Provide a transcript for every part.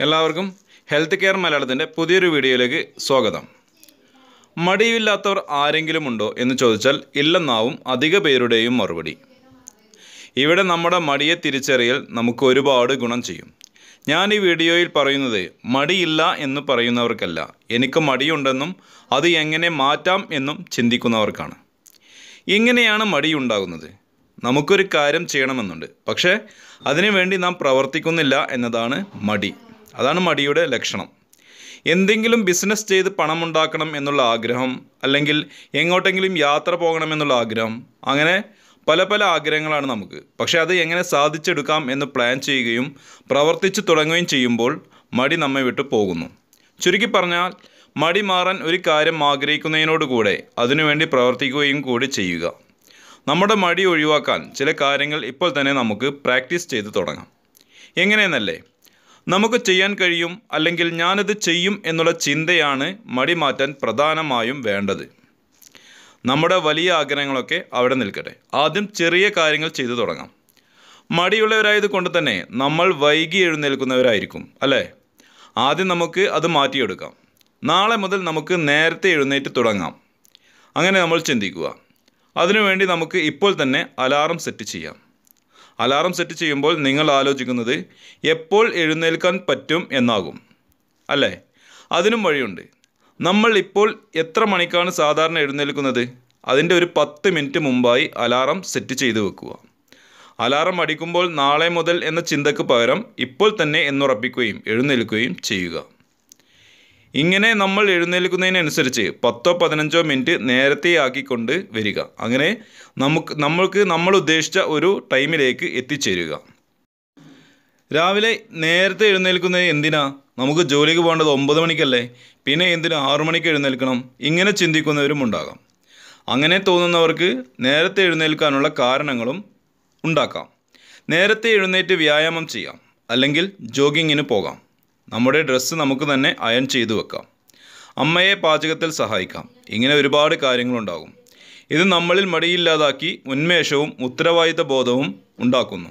എല്ലാവർക്കും health care മലയാളത്തിന്റെ പുതിയൊരു വീഡിയോയിലേക്ക് സ്വാഗതം. മടിയില്ലാത്തവർ ആരെങ്കിലും ഉണ്ടോ എന്ന് ചോദിച്ചാൽ ഇല്ലെന്നാവും അധിക പേരുടെയും മറുപടി. ഇവിടെ നമ്മുടെ മടിയെ തിരിച്ചറിയൽ നമുക്ക് ഒരുപാട് ഗുണം ചെയ്യും. ഞാൻ ഈ വീഡിയോയിൽ പറയുന്നത് മടിയില്ല എന്ന് പറയുന്നവർക്കല്ല. എനിക്ക് മടിയുണ്ടെന്നും അത് എങ്ങനെ മാറ്റാം എന്നും ചിന്തിക്കുന്നവർക്കാണ്. എങ്ങനെയാണ് മടിയുണ്ടാകുന്നത് നമുക്കൊരു കാര്യം ചെയ്യണമെന്നുണ്ട്. പക്ഷേ അതിനുവേണ്ടി നാം പ്രവർത്തിക്കുന്നില്ല എന്നതാണ് മടി. അതാണ് മടിയുടെ ലക്ഷണം. എന്തെങ്കിലും ബിസിനസ് ചെയ്ത് പണമുണ്ടാക്കണം എന്നുള്ള ആഗ്രഹം അല്ലെങ്കിൽ എങ്ങോട്ടെങ്കിലും യാത്ര പോകണം എന്നുള്ള ആഗ്രഹം അങ്ങനെ പല പല ആഗ്രഹങ്ങളാണ് നമുക്ക്. പക്ഷേ അത് എങ്ങനെ സാധിച്ചെടുക്കാം എന്ന് പ്ലാൻ ചെയ്യുകയും പ്രവർത്തിച്ചു തുടങ്ങുകയും ചെയ്യുമ്പോൾ മടി നമ്മെ വിട്ടു പോകുന്നു. ചുരുക്കി പറഞ്ഞാൽ മടി മാറാൻ ഒരു കാര്യം ആഗ്രഹിക്കുന്നതിനോടുകൂടെ അതിനുവേണ്ടി പ്രവർത്തിക്കുകയും കൂടി ചെയ്യുക. നമ്മുടെ മടി ഒഴിവാക്കാൻ ചില കാര്യങ്ങൾ ഇപ്പോൾ തന്നെ നമുക്ക് പ്രാക്ടീസ് ചെയ്ത് തുടങ്ങാം. എങ്ങനെയെന്നല്ലേ? നമുക്ക് ചെയ്യാൻ കഴിയും അല്ലെങ്കിൽ ഞാനത് ചെയ്യും എന്നുള്ള ചിന്തയാണ് മടി മാറ്റാൻ പ്രധാനമായും വേണ്ടത്. നമ്മുടെ വലിയ ആഗ്രഹങ്ങളൊക്കെ അവിടെ നിൽക്കട്ടെ. ആദ്യം ചെറിയ കാര്യങ്ങൾ ചെയ്തു തുടങ്ങാം. മടിയുള്ളവരായത് കൊണ്ട് തന്നെ നമ്മൾ വൈകി എഴുന്നേൽക്കുന്നവരായിരിക്കും അല്ലേ? ആദ്യം നമുക്ക് അത് മാറ്റിയെടുക്കാം. നാളെ മുതൽ നമുക്ക് നേരത്തെ എഴുന്നേറ്റ് തുടങ്ങാം. അങ്ങനെ നമ്മൾ ചിന്തിക്കുക. അതിനുവേണ്ടി നമുക്ക് ഇപ്പോൾ തന്നെ അലാറം സെറ്റ് ചെയ്യാം. അലാറം സെറ്റ് ചെയ്യുമ്പോൾ നിങ്ങൾ ആലോചിക്കുന്നത് എപ്പോൾ എഴുന്നേൽക്കാൻ പറ്റും എന്നാകും. അല്ലേ? അതിനും വഴിയുണ്ട്. നമ്മൾ ഇപ്പോൾ എത്ര മണിക്കാണ് സാധാരണ എഴുന്നേൽക്കുന്നത്? അതിന്റെ ഒരു പത്ത് മിനിറ്റ് മുമ്പായി അലാറം സെറ്റ് ചെയ്തു വെക്കുക. അലാറം അടിക്കുമ്പോൾ നാളെ മുതൽ എന്ന ചിന്തക്ക് പകരം ഇപ്പോൾ തന്നെ എന്നുറപ്പിക്കുകയും എഴുന്നേൽക്കുകയും ചെയ്യുക. ഇങ്ങനെ നമ്മൾ എഴുന്നേൽക്കുന്നതിനനുസരിച്ച് പത്തോ പതിനഞ്ചോ മിനിറ്റ് നേരത്തെ ആക്കിക്കൊണ്ട് വരിക. അങ്ങനെ നമുക്ക് നമ്മൾക്ക് നമ്മൾ ഉദ്ദേശിച്ച ഒരു ടൈമിലേക്ക് എത്തിച്ചേരുക. രാവിലെ നേരത്തെ എഴുന്നേൽക്കുന്നത് എന്തിനാ? നമുക്ക് ജോലിക്ക് പോകേണ്ടത് ഒമ്പത് മണിക്കല്ലേ? പിന്നെ എന്തിനാ ആറു മണിക്ക് എഴുന്നേൽക്കണം? ഇങ്ങനെ ചിന്തിക്കുന്നവരും ഉണ്ടാകാം. അങ്ങനെ തോന്നുന്നവർക്ക് നേരത്തെ എഴുന്നേൽക്കാനുള്ള കാരണങ്ങളും ഉണ്ടാക്കാം. നേരത്തെ എഴുന്നേറ്റ് വ്യായാമം ചെയ്യാം. അല്ലെങ്കിൽ ജോഗിങ്ങിന് പോകാം. നമ്മുടെ ഡ്രസ്സ് നമുക്ക് തന്നെ അയൺ ചെയ്തു വെക്കാം. അമ്മയെ പാചകത്തിൽ സഹായിക്കാം. ഇങ്ങനെ ഒരുപാട് കാര്യങ്ങളുണ്ടാകും. ഇത് നമ്മളിൽ മടിയില്ലാതാക്കി ഉന്മേഷവും ഉത്തരവാദിത്ത ബോധവും ഉണ്ടാക്കുന്നു.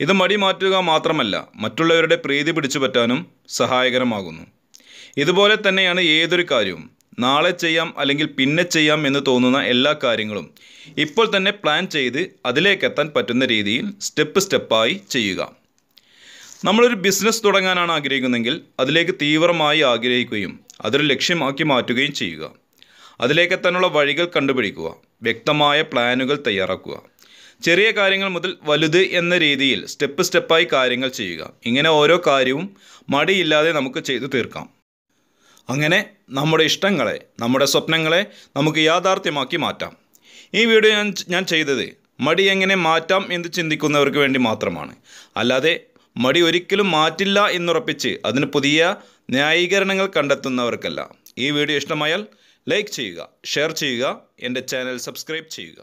ഇത് മടി മാറ്റുക മാത്രമല്ല മറ്റുള്ളവരുടെ പ്രീതി പിടിച്ചു പറ്റാനും സഹായകരമാകുന്നു. ഇതുപോലെ തന്നെയാണ് ഏതൊരു കാര്യവും. നാളെ ചെയ്യാം അല്ലെങ്കിൽ പിന്നെ ചെയ്യാം എന്ന് തോന്നുന്ന എല്ലാ കാര്യങ്ങളും ഇപ്പോൾ തന്നെ പ്ലാൻ ചെയ്ത് അതിലേക്കെത്താൻ പറ്റുന്ന രീതിയിൽ സ്റ്റെപ്പ് സ്റ്റെപ്പായി ചെയ്യുക. നമ്മളൊരു ബിസിനസ് തുടങ്ങാനാണ് ആഗ്രഹിക്കുന്നതെങ്കിൽ അതിലേക്ക് തീവ്രമായി ആഗ്രഹിക്കുകയും അതൊരു ലക്ഷ്യമാക്കി മാറ്റുകയും ചെയ്യുക. അതിലേക്ക് എത്താനുള്ള വഴികൾ കണ്ടുപിടിക്കുക. വ്യക്തമായ പ്ലാനുകൾ തയ്യാറാക്കുക. ചെറിയ കാര്യങ്ങൾ മുതൽ വലുത് എന്ന രീതിയിൽ സ്റ്റെപ്പ് സ്റ്റെപ്പായി കാര്യങ്ങൾ ചെയ്യുക. ഇങ്ങനെ ഓരോ കാര്യവും മടിയില്ലാതെ നമുക്ക് ചെയ്തു തീർക്കാം. അങ്ങനെ നമ്മുടെ ഇഷ്ടങ്ങളെ നമ്മുടെ സ്വപ്നങ്ങളെ നമുക്ക് യാഥാർത്ഥ്യമാക്കി മാറ്റാം. ഈ വീഡിയോ ഞാൻ ഞാൻ ചെയ്തത് മടി എങ്ങനെ മാറ്റാം എന്ന് ചിന്തിക്കുന്നവർക്ക് വേണ്ടി മാത്രമാണ്. അല്ലാതെ മടി ഒരിക്കലും മാറ്റില്ല എന്നുറപ്പിച്ച് അതിന് പുതിയ ന്യായീകരണങ്ങൾ കണ്ടെത്തുന്നവർക്കല്ല. ഈ വീഡിയോ ഇഷ്ടമായാൽ ലൈക്ക് ചെയ്യുക ഷെയർ ചെയ്യുക എന്റെ ചാനൽ സബ്സ്ക്രൈബ് ചെയ്യുക.